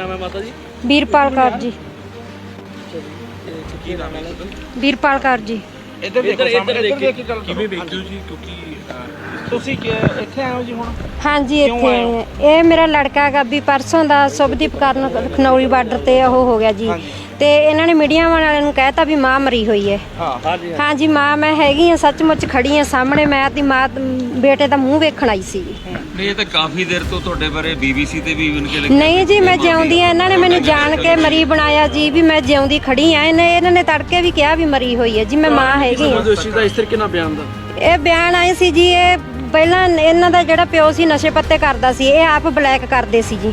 ਨਾਮ ਹੈ ਮਾਤਾ ਜੀ? ਵੀਰਪਾਲ ਕੌਰ ਜੀ। ਕੀ ਨਾਮ ਹੈ ਵੀਰਪਾਲ ਕੌਰ ਜੀ। ਇੱਧਰ ਦੇਖੋ ਸਾਹਮਣੇ। ਇੱਧਰ ਦੇਖ ਕਿਵੇਂ ਵੇਖਦੇ ਹੋ ਜੀ? ਕਿਉਂਕਿ ਤੁਸੀਂ ਕਿ ਇੱਥੇ ਆਏ ਹੋ ਜੀ ਹੁਣ? ਹਾਂਜੀ ਇੱਥੇ। ਇਹ ਮੇਰਾ ਲੜਕਾ ਹੈਗਾ ਵੀ ਪਰਸੋਂ ਦਾ ਸੁਭਦੀਪ ਕਰਨ ਖਨੌਰੀ ਬਾਰਡਰ ਤੇ ਉਹ ਹੋ ਗਿਆ ਜੀ। ਹਾਂਜੀ। ਤੇ ਇਹਨਾਂ ਨੇ ਮੀਡੀਆ ਵਾਲਿਆਂ ਨੂੰ ਕਹਿਤਾ ਵੀ ਮਾਂ ਮਰੀ ਹੋਈ ਹੈ। ਹਾਂ ਹਾਂਜੀ ਹਾਂਜੀ। ਮਾਂ ਮੈਂ ਹੈਗੀ ਆ ਸੱਚਮੁੱਚ ਖੜੀ ਆ ਸਾਹਮਣੇ ਮੈਂ ਆਪਣੀ ਮਾਂ ਬੇਟੇ ਦਾ ਮੂੰਹ ਵੇਖਣ ਆਈ ਸੀ। ਨਹੀਂ ਇਹ ਤਾਂ ਕਾਫੀ ਦੇਰ ਤੋਂ ਤੁਹਾਡੇ ਬਾਰੇ ਬੀਬੀਸੀ ਤੇ ਵੀ ਇਵਨ ਕੇ ਲਿਖਿਆ ਨਹੀਂ ਜੀ ਮੈਂ ਮਾਂ ਜਿਉਂਦੀ ਆ ਇਹਨਾਂ ਨੇ ਮੈਨੂੰ ਜਾਣ ਕੇ ਮਰੀ ਬਣਾਇਆ ਜੀ ਵੀ ਮੈਂ ਜਿਉਂਦੀ ਖੜੀ ਆ ਇਹਨੇ ਇਹਨਾਂ ਨੇ ਤੜਕੇ ਵੀ ਕਿਹਾ ਵੀ ਮਰੀ ਹੋਈ ਹੈ। ਜੀ ਮੈਂ ਮਾਂ ਹੈਗੀ ਆ ਦੋਸ਼ੀ ਦਾ ਇਸ ਤਰੀਕੇ ਨਾਲ ਬਿਆਨ ਦਾ? ਇਹ ਬਿਆਨ ਆਏ ਸੀ ਜੀ ਇਹ ਪਹਿਲਾਂ ਇਹਨਾਂ ਦਾ ਜਿਹੜਾ ਪਿਓ ਸੀ ਨਸ਼ੇ ਪੱਤੇ ਕਰਦਾ ਸੀ ਇਹ ਆਪ ਬਲੈਕ ਕਰਦੇ ਸੀ ਜੀ।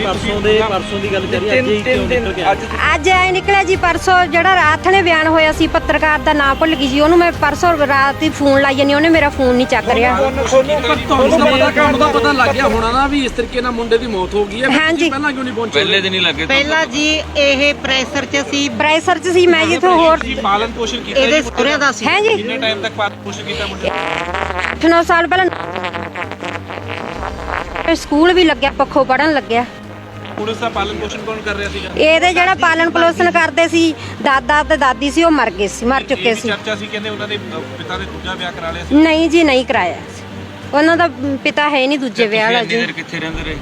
ਪਰਸੋਂ ਦੇ ਪਰਸੋਂ ਦੀ ਗੱਲ ਅੱਜ ਹੀ ਕਿਉਂ ਨਿਕਲ ਗਿਆ ਅੱਜ ਅੱਜ ਐ ਨਿਕਲਿਆ ਜੀ ਪਰਸੋਂ ਜਿਹੜਾ ਰਾਤ ਨੇ ਬਿਆਨ ਹੋਇਆ ਸੀ ਪੱਤਰਕਾਰ ਦਾ ਨਾਂ ਭੁੱਲ ਗਈ ਜੀ ਉਹਨੂੰ ਮੈਂ ਪਰਸੋਂ ਰਾਤ ਹੀ ਫੋਨ ਲਾਈ ਜਾਨੀ ਉਹਨੇ ਮੇਰਾ ਫੋਨ ਨਹੀਂ ਚੱਕ ਰਿਹਾ। ਤੁਹਾਨੂੰ ਪਤਾ ਕੰਮ ਦਾ ਪਤਾ ਲੱਗ ਗਿਆ ਹੋਣਾ ਨਾ ਵੀ ਇਸ ਤਰੀਕੇ ਨਾਲ ਮੁੰਡੇ ਦੀ ਮੌਤ ਹੋ ਗਈ ਹੈ ਫਿਰ ਹਾਂਜੀ। ਤੁਸੀਂ ਪਹਿਲਾਂ ਕਿਉਂ ਨਹੀਂ ਪਹੁੰਚੇ? ਪਹਿਲੇ ਦਿਨ ਹੀ ਲੱਗੇ ਪਹਿਲਾਂ ਜੀ ਇਹ ਪ੍ਰੈਸ਼ਰ ਚ ਸੀ। ਪ੍ਰੈਸਰ ਚ ਸੀ ਮੈਂ ਜਿੱਥੋਂ ਹੋਰ ਜੀ ਪਾਲਨ ਪੋਸ਼ਣ ਕੀਤਾ ਇਹਦੇ ਜੀ ਸਹੁਰਿਆਂ ਦਾ। ਸੀ। ਹੈ ਜੀ? ਕਿੰਨੇ ਟਾਈਮ ਤੱਕ ਪਾਲਨ ਪੋਸ਼ਣ ਕੀਤਾ ਮੁੰਡੇ 8-9 ਸਾਲ ਪਹਿਲਾਂ ਸਕੂਲ ਵੀ ਲੱਗਿਆ ਪੱਖੋਂ ਪੜਨ ਲੱਗਿਆ। ਪੁਲਿਸ ਦਾ ਪਾਲਨ ਪੋਸ਼ਣ ਕੌਣ ਕਰ ਰਿਹਾ ਸੀਗਾ? ਇਹਦੇ ਜਿਹੜਾ ਪਾਲਣ ਪੋਸ਼ਣ ਕਰਦੇ ਸੀ ਦਾਦਾ ਤੇ ਦਾਦੀ ਸੀ ਉਹ ਮਰ ਗਏ ਸੀ ਮਰ ਚੁੱਕੇ ਇਹ ਸੀ। ਚਰਚਾ ਸੀ ਕਹਿੰਦੇ ਉਹਨਾਂ ਦੇ ਅ, ਪਿਤਾ ਨੇ ਦੂਜਾ ਵਿਆਹ ਕਰਾ ਲਿਆ ਸੀ। ਨਹੀਂ ਜੀ ਨਹੀਂ ਕਰਾਇਆ ਸੀ। ਉਹਨਾਂ ਦਾ ਪਿਤਾ ਹੈ ਨਹੀਂ ਦੂਜੇ ਵਿਆਹ ਵਾਲਾ ਇੰਨੀ ਜੀ। ਦੇਰ ਕਿੱਥੇ ਰਹਿੰਦੇ ਰਹੇ?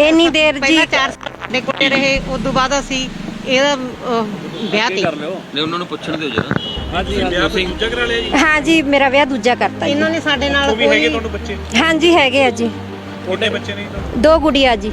ਇੰਨੀ ਦੇਰ ਜੀ। ਪਹਿਲਾਂ 4 ਸਾਲ ਦੇ ਕੋਲੇ ਰਹੇ ਉਸ ਤੋਂ ਬਾਅਦ ਅਸੀਂ ਇਹਦਾ ਅਹ, ਵਿਆਹ ਤੇ। ਕਰ ਲਿਓ। ਨੇ ਉਹਨਾਂ ਨੂੰ ਪੁੱਛਣ ਦਿਓ ਜਰਾ। ਹਾਂਜੀ ਵਿਆਹ ਫਿਰ ਦੂਜਾ ਕਰਾ ਲਿਆ ਜੀ? ਹਾਂ ਜੀ ਮੇਰਾ ਵਿਆਹ ਦੂਜਾ ਕਰਤਾ ਜੀ। ਇਹਨਾਂ ਨੇ ਸਾਡੇ ਨਾਲ ਉਹ ਵੀ ਹੈਗੇ ਕੋਈ ਤੁਹਾਨੂੰ ਬੱਚੇ? ਹਾਂਜੀ ਹੈਗੇ ਆ ਜੀ। ਛੋਟੇ ਬੱਚੇ ਨਹੀਂ ਤਾਂ ਦੋ ਗੁੜੀਆ ਜੀ।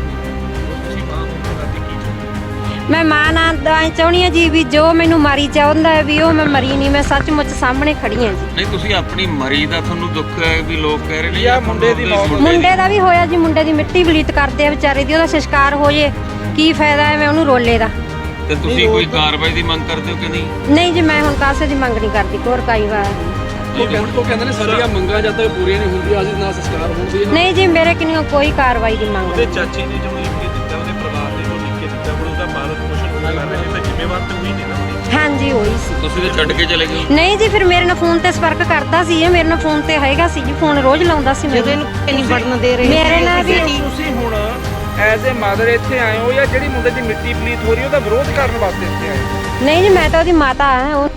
ਮੈਂ ਮਾਂ ਨਾਲ ਤਾਂ ਚਾਹੁੰਦੀ ਆ ਜੀ ਵੀ ਜੋ ਮੈਨੂੰ ਮਾਰੀ ਚਾਹੁੰਦਾ ਹੈ ਵੀ ਉਹ ਮੈਂ ਮਰੀ ਨਹੀਂ ਮੈਂ ਸੱਚਮੁੱਚ ਸਾਹਮਣੇ ਖੜੀ ਆ ਜੀ। ਨਹੀਂ ਤੁਸੀਂ ਆਪਣੀ ਮਰੀ ਦਾ ਤੁਹਾਨੂੰ ਦੁੱਖ ਹੈ ਵੀ ਲੋਕ ਕਹਿ ਰਹੇ ਨੇ ਜਾਂ ਮੁੰਡੇ ਦੀ ਮੌਤ ਮੁੰਡੇ ਦਾ ਵੀ ਹੋਇਆ ਜੀ ਮੁੰਡੇ ਦੀ ਮਿੱਟੀ ਬਲੀਤ ਕਰਦੇ ਆ ਵਿਚਾਰੇ ਦੀ ਉਹਦਾ ਸੰਸਕਾਰ ਹੋ ਜੇ ਕੀ ਫਾਇਦਾ ਹੈ ਮੈਂ ਉਹਨੂੰ ਰੋਲੇ ਦਾ? ਤੇ ਤੁਸੀਂ ਕੋਈ ਕਾਰਵਾਈ ਦੀ ਮੰਗ ਕਰਦੇ ਹੋ ਕਿ ਨਹੀਂ? ਨਹੀਂ ਜੀ ਮੈਂ ਹੁਣ ਕਾਸੇ ਦੀ ਮੰਗ ਨਹੀਂ ਕਰਦੀ ਕੋਰ ਕਾਈ ਵਾਰ ਉਹ ਕਹਿੰਦੇ ਨੇ ਸਾਰੀਆਂ ਮੰਗਾਂ ਜਦ ਤੱਕ ਪੂਰੀਆਂ ਨਹੀਂ ਹੁੰਦੀਆਂ ਅਸੀਂ ਨਾ ਸੰਸਕਾਰ ਹੋਣ ਦੀ ਨਹੀਂ ਜੀ ਮੇਰੇ ਕਿੰਨੀ ਕੋਈ ਕਾਰਵਾਈ ਦੀ ਮੰਗ ਉਹਦੇ ਨਹੀਂ। ਚਾਚੇ ਹਾਂਜੀ ਹੋਈ ਸੀ। ਤੁਸੀਂ ਤਾਂ ਛੱਡ ਕੇ ਚਲੇ ਗਏ। ਨਹੀਂ ਜੀ ਫਿਰ ਮੇਰੇ ਨਾਲ ਫੋਨ ਤੇ ਸੰਪਰਕ ਕਰਦਾ ਸੀ ਇਹ ਮੇਰੇ ਨਾਲ ਫੋਨ ਤੇ ਹੈਗਾ ਸੀ ਜੀ ਫੋਨ ਰੋਜ਼ ਲਾਉਂਦਾ ਸੀ ਜਦੋਂ ਮੈਨੂੰ ਇਹਨੂੰ ਨਹੀਂ ਵੜਨ ਦੇ ਰਹੇ ਮੇਰੇ ਨਾਲ ਵੀ ਤੁਸੀਂ ਹੁਣ ਐਜ਼ ਅ ਮਦਰ ਇੱਥੇ ਆਏ ਹੋ ਜਾਂ ਜਿਹੜੀ ਮੁੰਡੇ ਦੀ ਮਿੱਟੀ ਪਲੀਤ ਹੋ ਰਹੀ ਉਹਦਾ ਵਿਰੋਧ ਕਰਨ ਵਾਸਤੇ ਇੱਥੇ ਆਏ ਹੋ? ਨਹੀਂ ਜੀ ਮੈਂ ਤਾਂ ਉਹਦੀ ਮਾਤਾ ਹਾਂ ਉਹ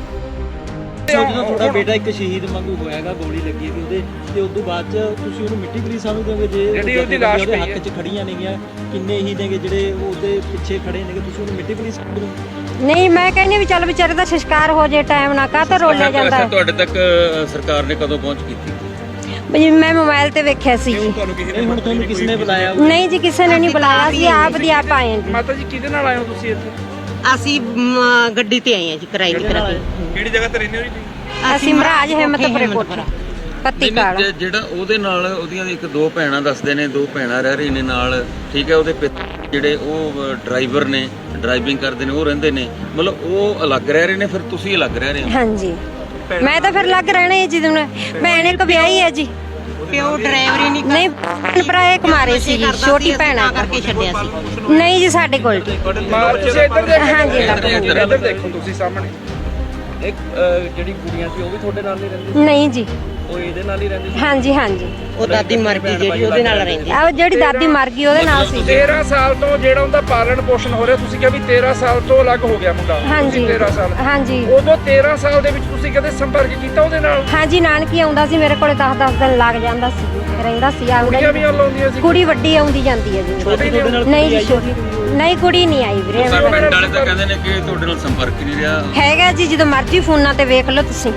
ਸੋਚਦਾ ਤੁਹਾਡਾ ਬੇਟਾ ਇੱਕ ਸ਼ਹੀਦ ਵਾਂਗੂ ਹੋਇਆਗਾ ਗੋਲੀ ਲੱਗੀ ਸੀ ਉਹਦੇ ਤੇ ਉਸ ਤੋਂ ਬਾਅਦ ਚ ਤੁਸੀਂ ਉਹਨੂੰ ਮਿੱਟੀ ਪਲੀ ਸਮਝਦੇ ਜੇ ਜਿਹੜੀ ਉਹਦੀ ਲਾਸ਼ ਪਈ ਹੱਕ ਹੈ। 'ਚ ਖੜੀਆਂ ਨੇਗੀਆਂ ਕਿੰਨੇ ਹੀ ਨੇਗੇ ਜਿਹੜੇ ਉਹਦੇ ਪਿੱਛੇ ਖੜੇ ਨੇਗੇ ਤੁਸੀਂ ਉਹਨੂੰ ਮਿੱਟੀ ਪਲੀ ਸਮਝਦੇ ਹੋ ਨਹੀਂ ਮੈਂ ਕਹਿੰਦੀ ਵੀ ਚੱਲ ਵਿਚਾਰੇ ਦਾ ਸੰਸਕਾਰ ਹੋ ਜੇ ਟਾਈਮ ਨਾ ਕਾ ਤਾਂ ਰੋਲਿਆ ਜਾਂਦਾ। ਅੱਛਾ ਹੈ। ਤੁਹਾਡੇ ਤੱਕ ਅ, ਸਰਕਾਰ ਨੇ ਕਦੋਂ ਪਹੁੰਚ ਕੀਤੀ? ਵੀ ਮੈਂ ਮੋਬਾਈਲ ਤੇ ਵੇਖਿਆ ਸੀ। ਜੀ ਤੁਹਾਨੂੰ ਕਿਸੇ ਨਹੀਂ ਹੁਣ ਤੁਹਾਨੂੰ ਕਿਸ ਨੇ ਬੁਲਾਇਆ ਨਹੀਂ ਜੀ ਕਿਸੇ ਨੇ ਨਹੀਂ ਬੁਲਾਇਆ ਸੀ ਆਪ ਦੀ ਆਪ ਆਏ ਹਾਂ ਜੀ। ਮਾਤਾ ਜੀ ਕਿਹਦੇ ਨਾਲ ਆਏ ਹੋ ਤੁਸੀਂ ਇੱਥੇ? ਅਸੀਂ ਮ, ਗੱਡੀ ਤੇ ਆਏ ਆ ਜੀ ਕਿਰਾਏ ਦੀ ਕਰਾ ਕੇ ਕਿਹੜੀ ਜਗ੍ਹਾ ਤੇ ਰਹਿੰਦੇ ਹੋ ਜੀ ਅਸੀਂ ਮਹਾਰਾਜ ਹਿੰਮਤਪੁਰੇ। ਕੋਠੇ। ਪੱਤੀ ਨਹੀਂ, ਨਹੀਂ, ਕਾਲ ਜੇ- ਜਿਹੜਾ ਉਹਦੇ ਨਾਲ ਉਹਦੀਆਂ ਇੱਕ ਦੋ ਭੈਣਾਂ ਦੱਸਦੇ ਨੇ ਦੋ ਭੈਣਾਂ ਰਹਿ ਰਹੀ ਨੇ ਨਾਲ ਠੀਕ ਹੈ ਉਹਦੇ ਪਿਤਾ ਜਿਹੜੇ ਉਹ ਡਰਾਈਵਰ ਨੇ ਡਰਾਈਵਿੰਗ ਕਰਦੇ ਨੇ ਉਹ ਰਹਿੰਦੇ ਨੇ ਮਤਲਬ ਉਹ ਅਲੱਗ ਰਹਿ ਰਹੇ ਨੇ ਫਿਰ ਤੁਸੀਂ ਅਲੱਗ ਰਹਿ ਰਹੇ ਹੋ? ਹਾਂਜੀ। ਮੈਂ ਤਾਂ ਫਿਰ ਲੱਗ ਰਹਿਣਾ ਹੀ ਜੀ ਤੁਹਾਨੂੰ ਭੈਣ ਇੱਕ ਵਿਆਹੀ ਹੈ ਜੀ। ਪਿਓ ਡਰਾਈਵਰੀ ਨਹੀਂ ਨਹੀਂ ਭੈਣ ਭਰਾ ਇੱਕ ਮਾਰੇ ਸੀ ਜੀ ਛੋਟੀ ਭੈਣ ਆ। ਕਰਕੇ ਛੱਡਿਆ ਸੀ। ਨਹੀਂ ਜੀ ਸਾਡੇ ਕੋਲ ਮਾਂ ਤੁਸੀਂ ਇੱਧਰ ਦੇਖੋ ਹਾਂਜੀ। ਇੱਧਰ ਦੇਖੋ ਤੁਸੀਂ ਸਾਹਮਣੇ। ਇੱਕ ਅਹ, ਜਿਹੜੀ ਕੁੜੀਆਂ ਸੀ ਉਹ ਵੀ ਤੁਹਾਡੇ ਨਾਲ ਨਹੀਂ ਰਹਿੰਦੀ ਨਹੀਂ ਜੀ। ਉਹ ਇਹਦੇ ਨਾਲ ਹੀ ਰਹਿੰਦੇ ਹਾਂਜੀ ਹਾਂਜੀ। ਉਹ ਦਾਦੀ ਮਰ ਗਈ ਜਿਹੜੀ ਉਹਦੇ ਨਾਲ ਰਹਿੰਦੀ ਆ ਜਿਹੜੀ ਦਾਦੀ ਮਰ ਗਈ ਉਹਦੇ ਨਾਲ ਸੀ। 13 ਸਾਲ ਤੋਂ ਜਿਹੜਾ ਉਹਦਾ ਪਾਲਣ ਪੋਸ਼ਣ ਹੋ ਰਿਹਾ ਤੁਸੀਂ ਕਿਹਾ ਵੀ 13 ਸਾਲ ਤੋਂ ਅਲੱਗ ਹੋ ਗਿਆ ਮੁੰਡਾ। ਹਾਂਜੀ। ਤੁਸੀਂ 13 ਸਾਲ ਹਾਂਜੀ। ਉਦੋਂ 13 ਸਾਲ ਦੇ ਵਿੱਚ ਤੁਸੀਂ ਕਦੇ ਸੰਪਰਕ ਕੀਤਾ ਉਹਦੇ ਨਾਲ? ਹਾਂਜੀ ਨਾਨਕੀ ਆਉਂਦਾ ਸੀ ਮੇਰੇ ਕੋਲੇ 10-10 ਦਿਨ ਲੱਗ ਜਾਂਦਾ ਸੀ। ਰਹਿੰਦਾ ਸੀ ਆਉਂਦਾ ਕੁੜੀਆਂ ਵੀ ਜੀ। ਆਉਂਦੀਆਂ ਸੀ। ਕੁੜੀ ਵੱਡੀ ਆਉਂਦੀ ਜਾਂਦੀ ਹੈ ਜੀ। ਛੋਟੀ ਤੁਹਾਡੇ ਨਾਲ ਨਹੀਂ ਜੀ ਛੋਟੀ ਨਹੀਂ ਕੁੜੀ ਨਹੀਂ ਆਈ ਵੀਰੇ ਸਾਡੇ ਪਿੰਡ ਨਾਲ ਵਾਲੇ ਤਾਂ ਕਹਿੰਦੇ ਨੇ ਕਿ ਤੁਹਾਡੇ ਨਾਲ ਸੰਪਰਕ ਹੀ ਨਹੀਂ ਰਿਹਾ। ਹੈਗਾ ਜੀ ਜਦੋਂ ਮਰਜ਼ੀ ਫੋਨਾਂ ਤੇ ਵੇਖ ਲਓ ਤੁਸੀਂ।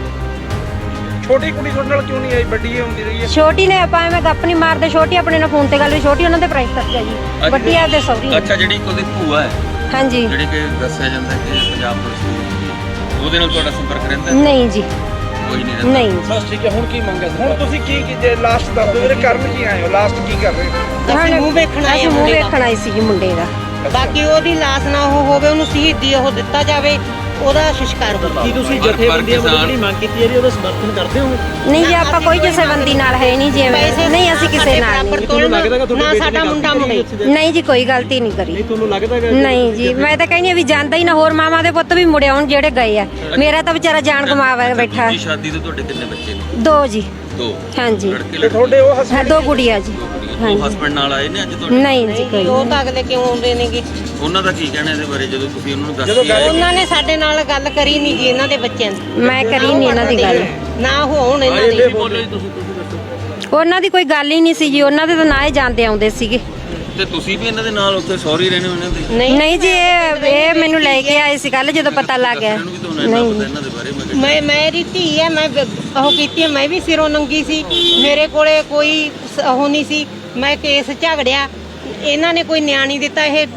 ਛੋਟੀ ਕੁੜੀ ਤੁਹਾਡੇ ਨਾਲ ਕਿਉਂ ਨਹੀਂ ਆਈ? ਵੱਡੀ ਹੀ ਹੁੰਦੀ ਰਹੀ ਹੈ। ਛੋਟੀ ਨੇ ਆਪਾਂ ਐਵੇਂ ਗੱਪ ਨਹੀਂ ਮਾਰਦੇ ਛੋਟੀ ਆਪਣੇ ਨਾਲ ਫੋਨ ਤੇ ਗੱਲ ਵੀ ਛੋਟੀ ਉਹਨਾਂ ਦੇ ਪ੍ਰਾਈਸ ਤੱਕ ਹੈ ਜੀ। ਵੱਡੀ ਆਪਦੇ ਸੌਰੀ ਅੱਛਾ ਜਿਹੜੀ ਉਹਦੀ ਭੂਆ ਹੈ ਹਾਂਜੀ। ਜਿਹੜੀ ਕਿ ਦੱਸਿਆ ਜਾਂਦਾ ਕਿ ਪੰਜਾਬ ਪੁਲਿਸ ਦੀ ਉਹਦੇ ਨਾਲ ਤੁਹਾਡਾ ਸੰਪਰਕ ਰਹਿੰਦਾ? ਨਹੀਂ ਜੀ। ਕੋਈ ਨਹੀਂ ਰਹਿੰਦਾ। ਨਹੀਂ ਬਸ ਠੀਕ ਹੈ ਹੁਣ ਕੀ ਮੰਗ ਹੈ ਹੁਣ ਤੁਸੀਂ ਕੀ ਕੀ ਜੇ ਲਾਸਟ ਦੱਸ ਦਿਓ ਵੀਰੇ ਕਰਨ ਕੀ ਆਏ ਹੋ? ਲਾਸਟ ਕੀ ਕਰ ਰਹੇ ਹੋ? ਅਸੀਂ ਮੂੰਹ ਵੇਖਣ ਆਏ ਅਸੀਂ ਮੂੰਹ ਮੁੰਡੇ ਦਾ। ਵੇਖਣ ਆਏ ਸੀ ਜੀ ਮੁੰਡੇ ਦਾ। ਬਾਕੀ ਉਹਦੀ ਲਾਸ਼ ਨਾ ਉਹ ਹੋਵੇ ਉਹਨੂੰ ਸ਼ਹੀਦੀ ਉਹ ਦਿੱਤਾ ਜਾਵੇ। ਉਹਦਾ ਸੰਸਕਾਰ ਹੋਵੇ ਕੀ ਤੁਸੀਂ ਜਥੇਬੰਦੀਆਂ ਵੱਲੋਂ ਜਿਹੜੀ ਮੰਗ ਕੀਤੀ ਹੈ ਜੀ? ਉਹਦਾ ਸਮਰਥਨ ਕਰਦੇ ਹੋ? ਨਹੀਂ ਜੀ ਆਪਾਂ ਕੋਈ ਜਥੇਬੰਦੀ ਨਾਲ ਹੈ ਨਹੀਂ ਜੀ ਨਹੀਂ ਅਸੀਂ ਕਿਸੇ ਨਾਲ ਬਰਾਬਰ ਨਹੀਂ। ਤੁਹਾਨੂੰ ਲੱਗਦਾ ਕਿ ਤੁਹਾਡੇ ਨਾ ਸਾਡਾ ਮੁੰਡਾ ਮੁੰਡੇ ਕਰੀ ਨਹੀਂ ਜੀ ਕੋਈ ਗਲਤੀ ਨਹੀਂ ਕਰੀ। ਨਹੀਂ ਤੁਹਾਨੂੰ ਲੱਗਦਾ ਨਹੀਂ ਜੀ ਮੈਂ ਤਾਂ ਕਹਿੰਦੀ ਆ ਵੀ ਜਾਂਦਾ ਹੀ ਨਾ ਹੋਰ ਮਾਮਾ ਦੇ ਪੁੱਤ ਵੀ ਮੁੜੇ ਆਉਣ ਜਿਹੜੇ ਗਏ ਆ। ਮੇਰਾ ਤਾਂ ਵਿਚਾਰਾ ਜਾਨ ਗਵਾਵਾ ਬੈਠਾ। ਸ਼ਾਦੀ ਤੋਂ ਤੁਹਾਡੇ ਕਿੰਨੇ ਬੱਚੇ ਨੇ? ਦੋ ਜੀ। ਦੋ। ਹਾਂਜੀ। ਲੜਕੇ ਤੁਹਾਡੇ ਉਹ ਦੋ ਗੁੜੀਆ ਜੀ। ਹਾਂਜੀ। ਹਸਬੰਡ ਨਾਲ ਆਏ ਨੇ ਅੱਜ ਤੁਹਾਡੇ ਨਹੀਂ ਜੀ ਕੋਈ ਉਹ ਤਾਂ ਅਗਲੇ ਕਿਉਂ ਆਉਂਦੇ ਨੇਗੇ? ਉਹਨਾਂ ਦਾ ਕੀ ਕਹਿਣਾ ਇਹਦੇ ਬਾਰੇ ਜਦੋਂ ਤੁਸੀਂ ਉਹਨਾਂ ਨੂੰ ਦੱਸ ਜਦੋਂ ਕੇ ਆਏ? ਉਹਨਾਂ ਨੇ ਸਾਡੇ ਨਾਲ ਗੱਲ ਕਰੀ ਨਹੀਂ ਜੀ ਇਹਨਾਂ ਦੇ ਬੱਚਿਆਂ ਦੀ। ਮੈਂ ਕਰੀ ਨਹੀਂ ਇਹਨਾਂ ਦੀ ਗੱਲ। ਨਾ ਹੋਣ ਇਹਨਾਂ ਦੇ। ਬੋਲੋ ਜੀ ਤੁਸੀਂ ਤੁਸੀਂ ਦੱਸੋ। ਉਹਨਾਂ ਦੀ ਕੋਈ ਗੱਲ ਹੀ ਨਹੀਂ ਸੀ ਜੀ ਉਹਨਾਂ ਦੇ ਤਾਂ ਨਾ ਹੀ ਜਾਂਦੇ ਆਉਂਦੇ ਸੀਗੇ। ਤੇ ਤੁਸੀਂ ਵੀ ਇਹਨਾਂ ਦੇ ਨਾਲ ਉੱਥੇ ਸੌਰੀ ਰਹਿਣੇ ਹੋ ਇਹਨਾਂ ਦੇ? ਨਹੀਂ ਨਹੀਂ ਜੀ ਇਹ ਇਹ ਮੈਨੂੰ ਲੈ ਕੇ ਆਏ ਸੀ ਕੱਲ ਜਦੋਂ ਪਤਾ ਲੱਗ ਗਿਆ। ਇਹਨਾਂ ਨੂੰ ਵੀ ਤੁਹਾਨੂੰ ਇੰਨਾ ਨਹੀਂ। ਪਤਾ ਇਹਨਾਂ ਦੇ ਬਾਰੇ ਮੈਂ ਕਿਹਾ ਮੈਂ ਮੇਰੀ ਧੀ ਹੈ ਮੈਂ ਬ- ਉਹ ਕੀਤੀ ਹੈ, ਮੈਂ ਵੀ ਸਿਰੋਂ ਨੰਗੀ ਸੀ। ਮੇਰੇ ਕੋਲੇ ਕੋਈ ਸ- ਉਹ ਨਹੀਂ ਸੀ। ਮੈਂ ਕੇਸ ਝਗੜਿਆ ਇਹਨਾਂ ਨੇ ਕੋਈ ਨਿਆਂ ਨਹੀਂ ਦਿੱਤਾ ਇਹ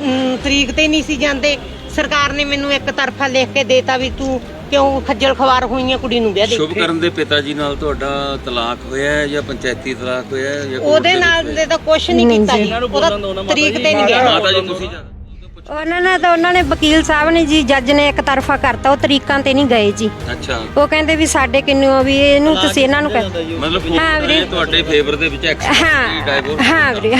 ਤਰੀਕ ਤੇ ਨਹੀਂ ਸੀ ਜਾਂਦੇ ਸਰਕਾਰ ਨੇ ਮੈਨੂੰ ਇੱਕ ਤਰਫਾ ਲਿਖ ਕੇ ਦੇਤਾ ਵੀ ਤੂੰ ਕਿਉਂ ਖੱਜਲ ਖਵਾਰ ਹੋਈਆਂ ਕੁੜੀ ਨੂੰ ਵਿਆਹ ਦੇ ਸ਼ੁਭ ਕਰਨ ਦੇ ਪਿਤਾ ਜੀ ਨਾਲ ਤੁਹਾਡਾ ਤਲਾਕ ਹੋਇਆ ਹੈ ਜਾਂ ਪੰਚਾਇਤੀ ਤਲਾਕ ਹੋਇਆ ਹੈ ਜਾਂ ਉਹਦੇ ਨਾਲ ਦੇ ਤਾਂ ਕੁਝ ਨਹੀਂ ਕੀਤਾ ਜੀ। ਜੀ ਇਹਨਾਂ ਨੂੰ ਉਹਦਾ ਤਰੀਕ। ਤੇ ਨਹੀਂ? ਗਿਆ ਮਾਤਾ ਜੀ ਤੁਸੀਂ ਉਹਨਾਂ ਨੇ ਤਾਂ ਉਹਨਾਂ ਨੇ ਵਕੀਲ ਸਾਹਿਬ ਨੇ ਜੀ ਜੱਜ ਨੇ ਇੱਕ ਤਰਫਾ ਕਰਤਾ ਉਹ ਤਰੀਕਾਂ ਤੇ ਨਹੀਂ ਗਏ ਜੀ। ਅੱਛਾ। ਉਹ ਕਹਿੰਦੇ ਵੀ ਸਾਡੇ ਕਿੰਨੂ ਵੀ ਇਹਨੂੰ ਤੁਸੀਂ ਇਹਨਾਂ ਨੂੰ ਕਹਿ ਮਤਲਬ ਹਾਂ ਵੀਰੇ। ਤੁਹਾਡੇ ਫੇਵਰ ਦੇ ਵਿੱਚ ਐਕਸਪਰਟ ਹਾਂ ਹਾਂ ਵੀਰੇ